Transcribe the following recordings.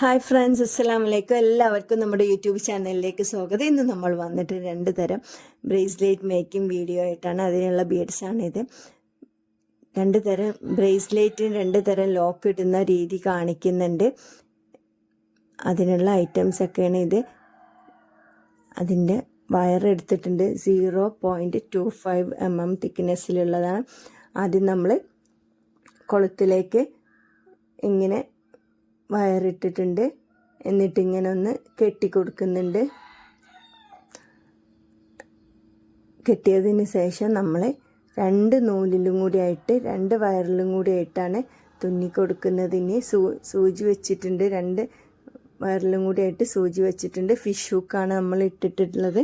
Hi friends അസ്സലാം വലൈക്കും എല്ലാവർക്കും നമ്മുടെ യൂട്യൂബ് ചാനലിലേക്ക് സ്വാഗതം. ഇന്ന് നമ്മൾ വന്നിട്ട് രണ്ട് തരം ബ്രേസ്ലെറ്റ് മേക്കിംഗ് വീഡിയോ ആയിട്ടാണ് അതിനുള്ള ബീഡ്സാണിത് രണ്ട് തരം ബ്രേസ്ലെറ്റിന് രണ്ട് തരം ലോക്ക് ഇടുന്ന രീതി കാണിക്കുന്നുണ്ട്. അതിനുള്ള ഐറ്റംസ് ഒക്കെയാണ് ഇത്. അതിന്റെ വയർ എടുത്തിട്ടുണ്ട്. Zero point two five M M തിക്നെസ്സിലുള്ളതാണ് ആദ്യം നമ്മൾ കുളത്തിലേക്ക് ഇങ്ങനെ വയറിട്ടിട്ടുണ്ട്. എന്നിട്ട് ഇങ്ങനെ ഒന്ന് കെട്ടി കൊടുക്കുന്നുണ്ട് കെട്ടിയതിന് ശേഷം നമ്മൾ രണ്ട് നൂലിലും കൂടി ആയിട്ട് രണ്ട് വയറിലും കൂടി ആയിട്ടാണ് തുന്നി കൊടുക്കുന്നതിന് സൂ സൂചി വെച്ചിട്ടുണ്ട്. രണ്ട് വയറിലും കൂടി ആയിട്ട് സൂചി വെച്ചിട്ടുണ്ട്. ഫിഷ് ഹൂക്കാണ് നമ്മൾ ഇട്ടിട്ടുള്ളത്.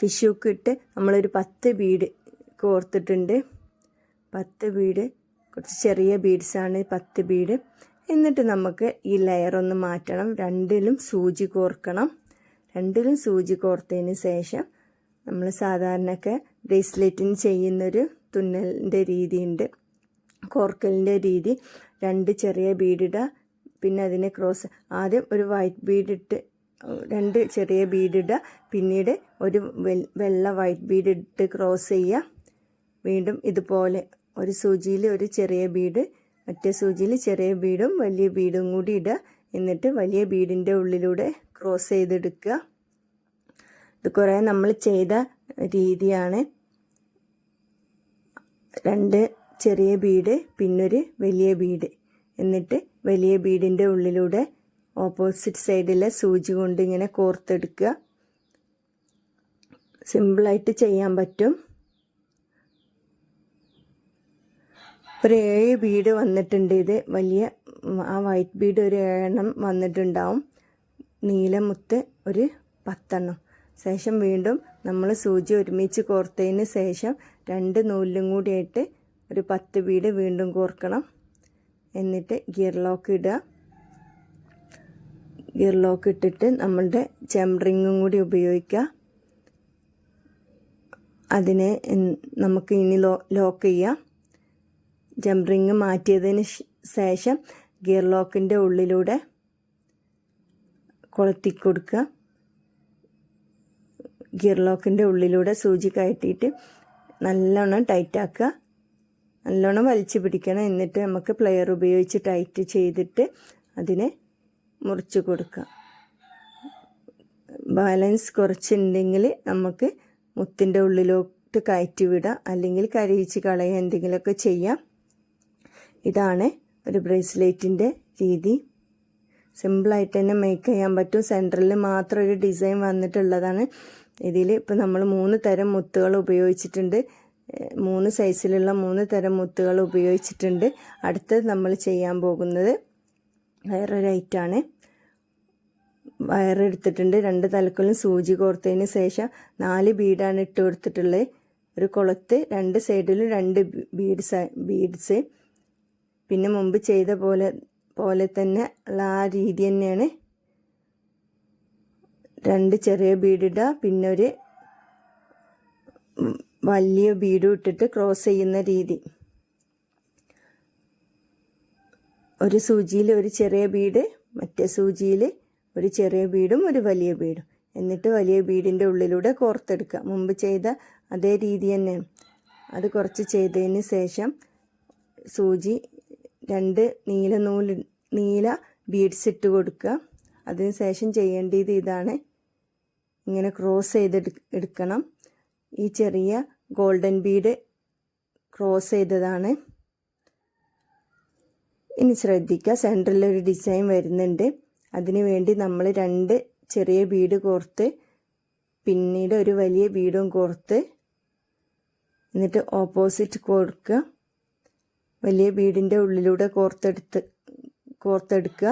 ഫിഷ് ഹുക്ക് ഇട്ട് നമ്മളൊരു പത്ത് ബീഡ് കോർത്തിട്ടുണ്ട്. പത്ത് ബീഡ് കുറച്ച് ചെറിയ ബീഡ്സാണ് പത്ത് ബീഡ്. എന്നിട്ട് നമുക്ക് ഈ ലെയർ ഒന്ന് മാറ്റണം. രണ്ടിലും സൂചി കോർക്കണം. രണ്ടിലും സൂചി കോർത്തതിന് ശേഷം നമ്മൾ സാധാരണയൊക്കെ ബ്രേസ്ലെറ്റിന് ചെയ്യുന്നൊരു തുന്നലിന്റെ രീതിയുണ്ട്. കോർക്കലിന്റെ രീതി രണ്ട് ചെറിയ ബീഡിടുക പിന്നെ അതിനെ ക്രോസ് ആദ്യം ഒരു വൈറ്റ് ബീഡിട്ട് രണ്ട് ചെറിയ ബീഡിടുക പിന്നീട് ഒരു വെള്ള വൈറ്റ് ബീഡിട്ട് ക്രോസ് ചെയ്യുക വീണ്ടും ഇതുപോലെ ഒരു സൂചിയിൽ ഒരു ചെറിയ ബീഡ് മറ്റേ സൂചിയിൽ ചെറിയ ബീഡും വലിയ ബീഡും കൂടി ഇടുക. എന്നിട്ട് വലിയ ബീഡിന്റെ ഉള്ളിലൂടെ ക്രോസ് ചെയ്തെടുക്കുക. ഇത് കുറേ നമ്മൾ ചെയ്ത രീതിയാണ്. രണ്ട് ചെറിയ ബീഡ് പിന്നൊരു വലിയ ബീഡ്. എന്നിട്ട് വലിയ ബീഡിന്റെ ഉള്ളിലൂടെ ഓപ്പോസിറ്റ് സൈഡിലെ സൂചി കൊണ്ട് ഇങ്ങനെ കോർത്തെടുക്കുക. സിമ്പിളായിട്ട് ചെയ്യാൻ പറ്റും. ഒരു ഏഴ് ബീഡ് വന്നിട്ടുണ്ട്. ഇത് വലിയ ആ വൈറ്റ് ബീഡ് ഒരു ഏഴെണ്ണം വന്നിട്ടുണ്ടാവും. നീലമുത്ത് ഒരു പത്തെണ്ണം. ശേഷം വീണ്ടും നമ്മൾ സൂചി ഒരുമിച്ച് കോർത്തതിന് ശേഷം രണ്ട് നൂലിലും കൂടിയായിട്ട് ഒരു പത്ത് ബീഡ് വീണ്ടും കോർക്കണം. എന്നിട്ട് ഗിയർ ലോക്ക് ഇടുക. ഗിയർ ലോക്ക് ഇട്ടിട്ട് നമ്മളുടെ ചെംറിങ്ങും കൂടി ഉപയോഗിക്കുക. അതിനെ നമുക്ക് ഇനി ലോ ലോക്ക് ചെയ്യാം. ജംപ് റിങ് മാറ്റിയതിന് ശേഷം ഗിയർ ലോക്കിന്റെ ഉള്ളിലൂടെ കൊളുത്തി കൊടുക്കുക ഗിയർ ലോക്കിന്റെ ഉള്ളിലൂടെ സൂചി കയറ്റിയിട്ട് നല്ലോണം ടൈറ്റാക്കുക നല്ലോണം വലിച്ചു പിടിക്കണം. എന്നിട്ട് നമുക്ക് പ്ലെയർ ഉപയോഗിച്ച് ടൈറ്റ് ചെയ്തിട്ട് അതിനെ മുറിച്ച് കൊടുക്കുക ബാലൻസ് കുറച്ചുണ്ടെങ്കിൽ നമുക്ക് മുത്തിന്റെ ഉള്ളിലോട്ട് കയറ്റി വിടാം. അല്ലെങ്കിൽ കരയിച്ച് കളയുക എന്തെങ്കിലുമൊക്കെ ചെയ്യാം. ഇതാണ് ഒരു ബ്രേസ്ലെറ്റിന്റെ രീതി. സിമ്പിളായിട്ട് തന്നെ മേക്ക് ചെയ്യാൻ പറ്റും. സെന്ററിൽ മാത്രം ഒരു ഡിസൈൻ വന്നിട്ടുള്ളതാണ്. ഇതിൽ ഇപ്പോൾ നമ്മൾ മൂന്ന് തരം മുത്തുകൾ ഉപയോഗിച്ചിട്ടുണ്ട്. മൂന്ന് സൈസിലുള്ള മൂന്ന് തരം മുത്തുകൾ ഉപയോഗിച്ചിട്ടുണ്ട്. അടുത്തത് നമ്മൾ ചെയ്യാൻ പോകുന്നത് വേറൊരു ഐറ്റാണ്. വയറെടുത്തിട്ടുണ്ട് രണ്ട് തലക്കുള്ള സൂചി കോർത്തതിന് ശേഷം നാല് ബീഡാണ് ഇട്ട് കൊടുത്തിട്ടുള്ളത്. ഒരു കുളത്ത് രണ്ട് സൈഡിലും രണ്ട് ബീഡ്സ് ബീഡ്സ്. പിന്നെ മുമ്പ് ചെയ്ത പോലെ പോലെ തന്നെ ഉള്ള ആ രീതി തന്നെയാണ്. രണ്ട് ചെറിയ ബീഡിടുക പിന്നെ ഒരു വലിയ ബീഡും ഇട്ടിട്ട് ക്രോസ് ചെയ്യുന്ന രീതി. ഒരു സൂചിയിൽ ഒരു ചെറിയ ബീഡ് മറ്റേ സൂചിയിൽ ഒരു ചെറിയ ബീഡും ഒരു വലിയ ബീഡും എന്നിട്ട് വലിയ ബീഡിന്റെ ഉള്ളിലൂടെ കോർത്തെടുക്കുക. മുമ്പ് ചെയ്ത അതേ രീതി തന്നെയാണ്. അത് കുറച്ച് ചെയ്തതിന് ശേഷം സൂചി രണ്ട് നീല നൂൽ നീല ബീഡ്സ് ഇട്ട് കൊടുക്കുക. അതിന് ശേഷം ചെയ്യേണ്ടത് ഇതാണ്. ഇങ്ങനെ ക്രോസ് ചെയ്ത് എടുക്കണം. ഈ ചെറിയ ഗോൾഡൻ ബീഡ് ക്രോസ് ചെയ്തതാണ്. ഇനി ശ്രദ്ധിക്കുക സെന്ററിൽ ഒരു ഡിസൈൻ വരുന്നുണ്ട്. അതിന് വേണ്ടി നമ്മൾ രണ്ട് ചെറിയ ബീഡ് കോർത്ത് പിന്നീട് ഒരു വലിയ ബീഡും കോർത്ത് എന്നിട്ട് ഓപ്പോസിറ്റ് കൊടുക്കുക. വലിയ ബീഡിന്റെ ഉള്ളിലൂടെ കോർത്തെടുത്ത് കോർത്തെടുക്കുക.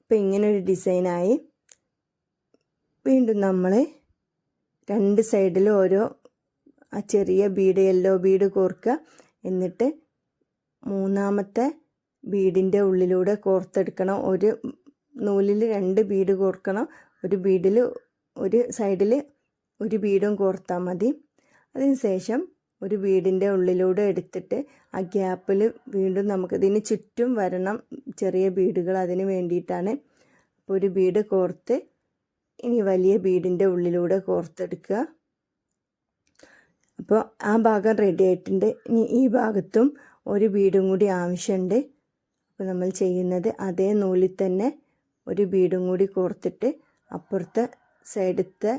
ഇപ്പം ഇങ്ങനൊരു ഡിസൈനായി. വീണ്ടും നമ്മൾ രണ്ട് സൈഡിലും ഓരോ ആ ചെറിയ ബീഡ് യെല്ലോ ബീഡ് കോർക്കുക. എന്നിട്ട് മൂന്നാമത്തെ ബീഡിന്റെ ഉള്ളിലൂടെ കോർത്തെടുക്കണം. ഒരു നൂലിൽ രണ്ട് ബീഡ് കോർക്കണം. ഒരു ബീഡിൽ ഒരു സൈഡിൽ ഒരു ബീഡും കോർത്താൽ മതി. അതിന് ശേഷം ഒരു വീടിന്റെ ഉള്ളിലൂടെ എടുത്തിട്ട് ആ ഗ്യാപ്പിൽ വീണ്ടും നമുക്ക് ഇതിന് ചുറ്റും വരണം ചെറിയ ബീഡുകൾ അതിന് വേണ്ടിയിട്ടാണ്. അപ്പോൾ ഒരു ബീഡ് കോർത്ത് ഇനി വലിയ ബീഡിന്റെ ഉള്ളിലൂടെ കോർത്തെടുക്കുക. അപ്പോൾ ആ ഭാഗം റെഡി ആയിട്ടുണ്ട്. ഇനി ഈ ഭാഗത്തും ഒരു ബീഡും കൂടി ആവശ്യമുണ്ട്. അപ്പോൾ നമ്മൾ ചെയ്യുന്നത് അതേ നൂലിൽ തന്നെ ഒരു ബീഡും കൂടി കോർത്തിട്ട് അപ്പുറത്തെ സൈഡത്തെ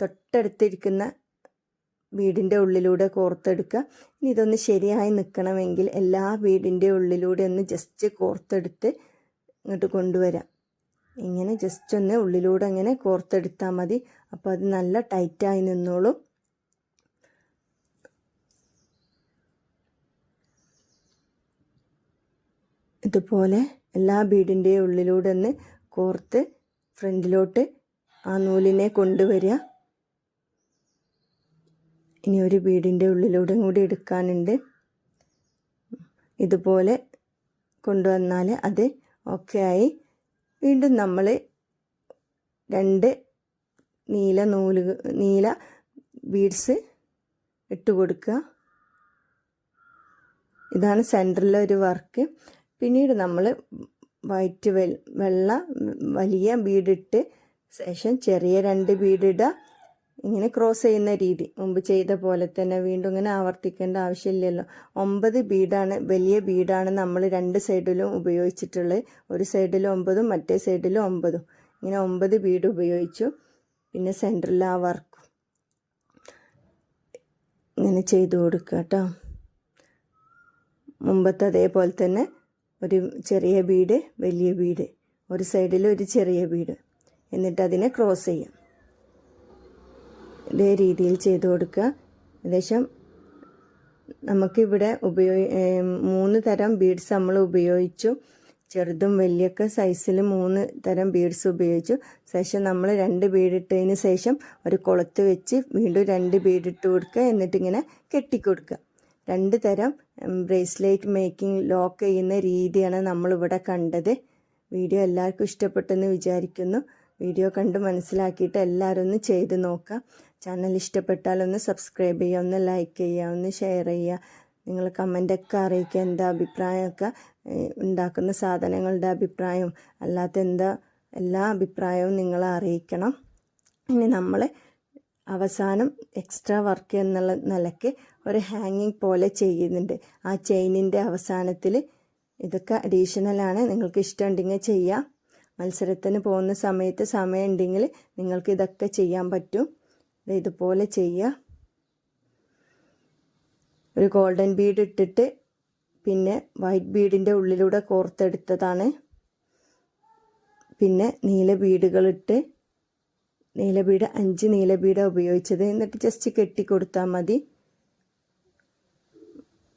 തൊട്ടടുത്തിരിക്കുന്ന വീടിന്റെ ഉള്ളിലൂടെ കോർത്തെടുക്കുക. ഇനി ഇതൊന്ന് ശരിയായി നിൽക്കണമെങ്കിൽ എല്ലാ വീടിന്റെ ഉള്ളിലൂടെ ഒന്ന് ജസ്റ്റ് കോർത്തെടുത്ത് ഇങ്ങോട്ട് കൊണ്ടുവരാം. ഇങ്ങനെ ജസ്റ്റ് ഒന്ന് ഉള്ളിലൂടെ അങ്ങനെ കോർത്തെടുത്താൽ മതി. അപ്പോൾ അത് നല്ല ടൈറ്റായി നിന്നോളും. ഇതുപോലെ എല്ലാ വീടിന്റെയും ഉള്ളിലൂടെ ഒന്ന് കോർത്ത് ഫ്രണ്ടിലോട്ട് ആ നൂലിനെ കൊണ്ടുവരിക. ഇനി ഒരു വീടിന്റെ ഉള്ളിലൂടെ കൂടി എടുക്കാനുണ്ട്. ഇതുപോലെ കൊണ്ടുവന്നാൽ അത് ഓക്കെ ആയി. വീണ്ടും നമ്മൾ രണ്ട് നീല നൂൽ നീല ബീഡ്സ് ഇട്ട് കൊടുക്കുക. ഇതാണ് സെന്ററിലെ ഒരു വർക്ക്. പിന്നീട് നമ്മൾ വൈറ്റ് വെള്ള വലിയ ബീഡിട്ട് ശേഷം ചെറിയ രണ്ട് ബീഡിടുക. ഇങ്ങനെ ക്രോസ് ചെയ്യുന്ന രീതി. മുമ്പ് ചെയ്ത പോലെ തന്നെ വീണ്ടും ഇങ്ങനെ ആവർത്തിക്കേണ്ട ആവശ്യമില്ലല്ലോ. ഒമ്പത് ബീഡാണ് വലിയ ബീഡാണ് നമ്മൾ രണ്ട് സൈഡിലും ഉപയോഗിച്ചിട്ടുള്ളത്. ഒരു സൈഡിൽ ഒമ്പതും മറ്റേ സൈഡിൽ ഒമ്പതും. ഇങ്ങനെ ഒമ്പത് ബീഡ് ഉപയോഗിച്ചു. പിന്നെ സെന്ററിൽ ആ വർക്കും ഇങ്ങനെ ചെയ്തു കൊടുക്കുക കേട്ടോ. മുമ്പത്തെ അതേപോലെ തന്നെ ഒരു ചെറിയ ബീഡ് വലിയ ബീഡ്. ഒരു സൈഡിൽ ഒരു ചെറിയ ബീഡ്. എന്നിട്ട് അതിനെ ക്രോസ് ചെയ്യാം. ഇതേ രീതിയിൽ ചെയ്ത് കൊടുക്കുക. ഏകദേശം നമുക്കിവിടെ ഉപയോഗി മൂന്ന് തരം ബീഡ്സ് നമ്മൾ ഉപയോഗിച്ചു. ചെറുതും വലിയൊക്കെ സൈസിൽ മൂന്ന് തരം ബീഡ്സ് ഉപയോഗിച്ചു. ശേഷം നമ്മൾ രണ്ട് ബീഡിട്ടതിന് ശേഷം ഒരു കുളത്ത് വെച്ച് വീണ്ടും രണ്ട് ബീഡിട്ട് കൊടുക്കുക. എന്നിട്ടിങ്ങനെ കെട്ടിക്കൊടുക്കുക. രണ്ട് തരം ബ്രേസ്ലെറ്റ് മേക്കിംഗ് ലോക്ക് ചെയ്യുന്ന രീതിയാണ് നമ്മളിവിടെ കണ്ടത്. വീഡിയോ എല്ലാവർക്കും ഇഷ്ടപ്പെട്ടെന്ന് വിചാരിക്കുന്നു. വീഡിയോ കണ്ട് മനസ്സിലാക്കിയിട്ട് എല്ലാവരും ഒന്ന് ചെയ്ത് നോക്കുക. ചാനൽ ഇഷ്ടപ്പെട്ടാൽ ഒന്ന് സബ്സ്ക്രൈബ് ചെയ്യുക ഒന്ന് ലൈക്ക് ചെയ്യുക ഒന്ന് ഷെയർ ചെയ്യുക. നിങ്ങൾ കമന്റൊക്കെ അറിയിക്കുക എന്താ അഭിപ്രായമൊക്കെ ഉണ്ടാക്കുന്ന സാധനങ്ങളുടെ അഭിപ്രായവും അല്ലാത്ത എന്താ എല്ലാ അഭിപ്രായവും നിങ്ങൾ അറിയിക്കണം. ഇനി നമ്മൾ അവസാനം എക്സ്ട്രാ വർക്ക് എന്നുള്ള നിലയ്ക്ക് ഒരു ഹാങ്ങിങ് പോലെ ചെയ്യുന്നുണ്ട്. ആ ചെയിനിന്റെ അവസാനത്തിൽ ഇതൊക്കെ അഡീഷണലാണ് നിങ്ങൾക്ക് ഇഷ്ടമുണ്ടെങ്കിൽ ചെയ്യാം. മത്സരത്തിന് പോകുന്ന സമയത്ത് സമയമുണ്ടെങ്കിൽ നിങ്ങൾക്ക് ഇതൊക്കെ ചെയ്യാൻ പറ്റും. ഇതുപോലെ ചെയ്യുക ഒരു ഗോൾഡൻ ബീഡ് ഇട്ടിട്ട് പിന്നെ വൈറ്റ് ബീഡിന്റെ ഉള്ളിലൂടെ കോർത്തെടുത്തതാണ് പിന്നെ നീല ബീഡുകളിട്ട് നീല ബീഡ് അഞ്ച് നീല ബീഡാണ് ഉപയോഗിച്ചത്. എന്നിട്ട് ജസ്റ്റ് കെട്ടിക്കൊടുത്താൽ മതി.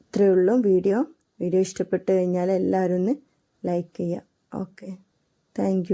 ഇത്രയേ ഉള്ളൂ വീഡിയോ. വീഡിയോ ഇഷ്ടപ്പെട്ട് കഴിഞ്ഞാൽ എല്ലാവരും ഒന്ന് ലൈക്ക് ചെയ്യുക. Okay thank